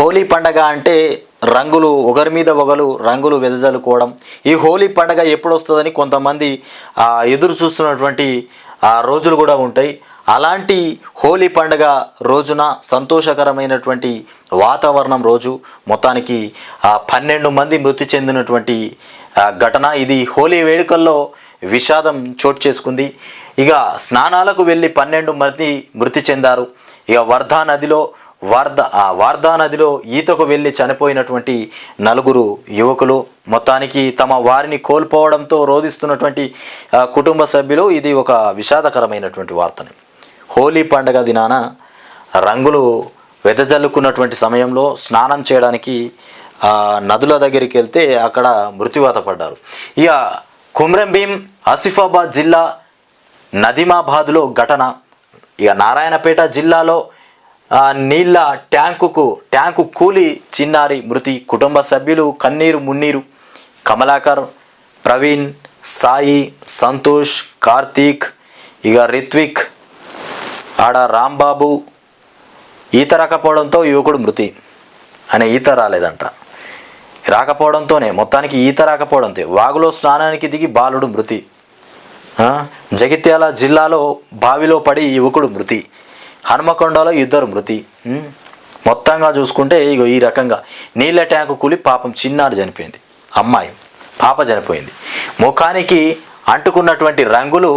హోలీ పండగ అంటే రంగులు ఒకరి మీద ఒకరు రంగులు వెదజల్లుకోవడం. ఈ హోలీ పండగ ఎప్పుడు వస్తుందని కొంతమంది ఎదురు చూస్తున్నటువంటి రోజులు కూడా ఉంటాయి. అలాంటి హోలీ పండగ రోజున సంతోషకరమైనటువంటి వాతావరణం రోజు. మొత్తానికి పన్నెండు మంది మృతి చెందినటువంటి ఘటన. ఇది హోలీ వేడుకల్లో విషాదం చోటు చేసుకుంది. ఇక స్నానాలకు వెళ్ళి పన్నెండు మంది మృతి చెందారు. ఇక వర్ధా నదిలో వార్ద ఆ వార్దా నదిలో ఈతకు వెళ్ళి చనిపోయినటువంటి నలుగురు యువకులు మొత్తానికి తమ వారిని కోల్పోవడంతో రోధిస్తున్నటువంటి కుటుంబ సభ్యులు ఇది ఒక విషాదకరమైనటువంటి వార్తని. హోలీ పండగ దినాన రంగులు వెదజల్లుకున్నటువంటి సమయంలో స్నానం చేయడానికి నదుల దగ్గరికి వెళ్తే అక్కడ మృత్యువాత పడ్డారు. ఇక కుమ్రం భీం ఆసిఫాబాద్ జిల్లా నదిమాబాద్లో ఘటన. ఇక నారాయణపేట జిల్లాలో నీళ్ళ నీళ్ళ ట్యాంకుకు ట్యాంకు కూలి చిన్నారి మృతి కుటుంబ సభ్యులు కన్నీరు మున్నీరు. కమలాకర్ ప్రవీణ్ సాయి సంతోష్ కార్తీక్ ఇక రిత్విక్ ఆడ రాంబాబు ఈత రాకపోవడంతో యువకుడు మృతి. అనే ఈత రాలేదంట. రాకపోవడంతోనే మొత్తానికి ఈత రాకపోవడంతో. వాగులో స్నానానికి దిగి బాలుడు మృతి. జగిత్యాల జిల్లాలో బావిలో పడి యువకుడు మృతి. హనుమకొండలో ఇద్దరు మృతి. మొత్తంగా చూసుకుంటే ఇగో ఈ రకంగా నీళ్ళ ట్యాంకు కూలి పాపం చిన్నారి చనిపోయింది. అమ్మాయి పాప చనిపోయింది. ముఖానికి అంటుకున్నటువంటి రంగులు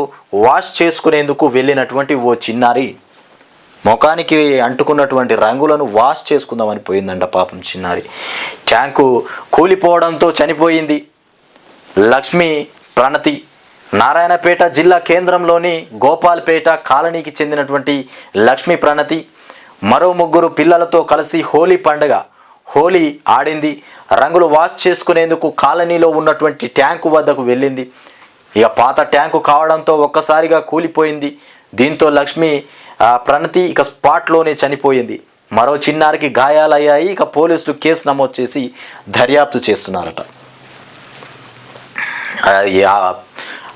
వాష్ చేసుకునేందుకు వెళ్ళినటువంటి ఓ చిన్నారి. ముఖానికి అంటుకున్నటువంటి రంగులను వాష్ చేసుకుందామని పోయిందంట పాపం చిన్నారి. ట్యాంకు కూలిపోవడంతో చనిపోయింది. లక్ష్మి ప్రణతి నారాయణపేట జిల్లా కేంద్రంలోని గోపాల్పేట కాలనీకి చెందినటువంటి లక్ష్మీ ప్రణతి మరో ముగ్గురు పిల్లలతో కలిసి హోలీ పండగ హోలీ ఆడింది. రంగులు వాష్ చేసుకునేందుకు కాలనీలో ఉన్నటువంటి ట్యాంకు వద్దకు వెళ్ళింది. ఇక పాత ట్యాంకు కావడంతో ఒక్కసారిగా కూలిపోయింది. దీంతో లక్ష్మి ప్రణతి ఇక స్పాట్లోనే చనిపోయింది. మరో చిన్నారికి గాయాలయ్యాయి. ఇక పోలీసులు కేసు నమోదు చేసి దర్యాప్తు చేస్తున్నారట.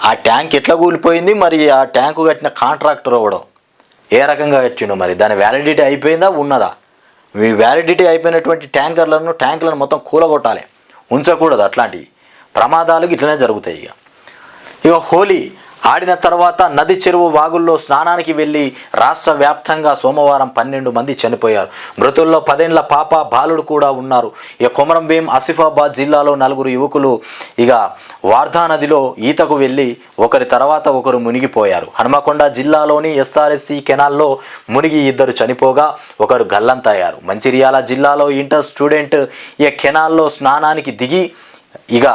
ఆ, ట్యాంక్ ఎట్లా కూలిపోయింది? మరి ఆ ట్యాంకు కట్టిన కాంట్రాక్టర్ అవ్వడం ఏ రకంగా కట్టిండో మరి? దాని వ్యాలిడిటీ అయిపోయిందా? ఉన్నదా? ఈ వ్యాలిడిటీ అయిపోయినటువంటి ట్యాంకర్లను ట్యాంకులను మొత్తం కూలగొట్టాలి. ఉంచకూడదు అట్లాంటివి. ప్రమాదాలు ఇట్లనే జరుగుతాయి ఇక. ఇక హోలీ ఆడిన తర్వాత నది చెరువు వాగుల్లో స్నానానికి వెళ్ళి రాష్ట్ర వ్యాప్తంగా సోమవారం పన్నెండు మంది చనిపోయారు. మృతుల్లో పదేండ్ల పాప బాలుడు కూడా ఉన్నారు. ఇక కొమరం భీం ఆసిఫాబాద్ జిల్లాలో నలుగురు యువకులు ఇక వార్ధా నదిలో ఈతకు వెళ్ళి ఒకరి తర్వాత ఒకరు మునిగిపోయారు. హనుమకొండ జిల్లాలోని ఎస్ఆర్ఎస్సి కెనాల్లో మునిగి ఇద్దరు చనిపోగా ఒకరు గల్లంతయ్యారు. మంచిర్యాల జిల్లాలో ఇంటర్ స్టూడెంట్ ఈ కెనాల్లో స్నానానికి దిగి ఇక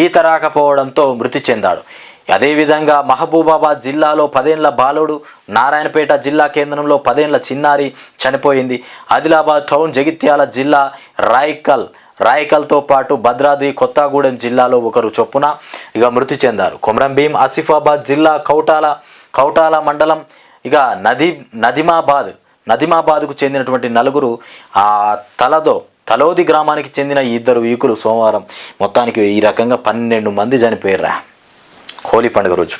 ఈత రాకపోవడంతో మృతి చెందాడు. అదేవిధంగా మహబూబాబాద్ జిల్లాలో పదేండ్ల బాలుడు నారాయణపేట జిల్లా కేంద్రంలో పదేండ్ల చిన్నారి చనిపోయింది. ఆదిలాబాద్ టౌన్ జగిత్యాల జిల్లా రాయికల్ రాయకల్తో పాటు భద్రాద్రి కొత్తగూడెం జిల్లాలో ఒకరు చొప్పున ఇక మృతి చెందారు. కొమరం భీం ఆసిఫాబాద్ జిల్లా కౌటాల కౌటాల మండలం ఇక నది నదిమాబాద్ నదిమాబాద్కు చెందినటువంటి నలుగురు ఆ తలదో తలోది గ్రామానికి చెందిన ఇద్దరు యువకులు సోమవారం మొత్తానికి ఈ రకంగా పన్నెండు మంది చనిపోయారా హోలీ పండుగ రోజు.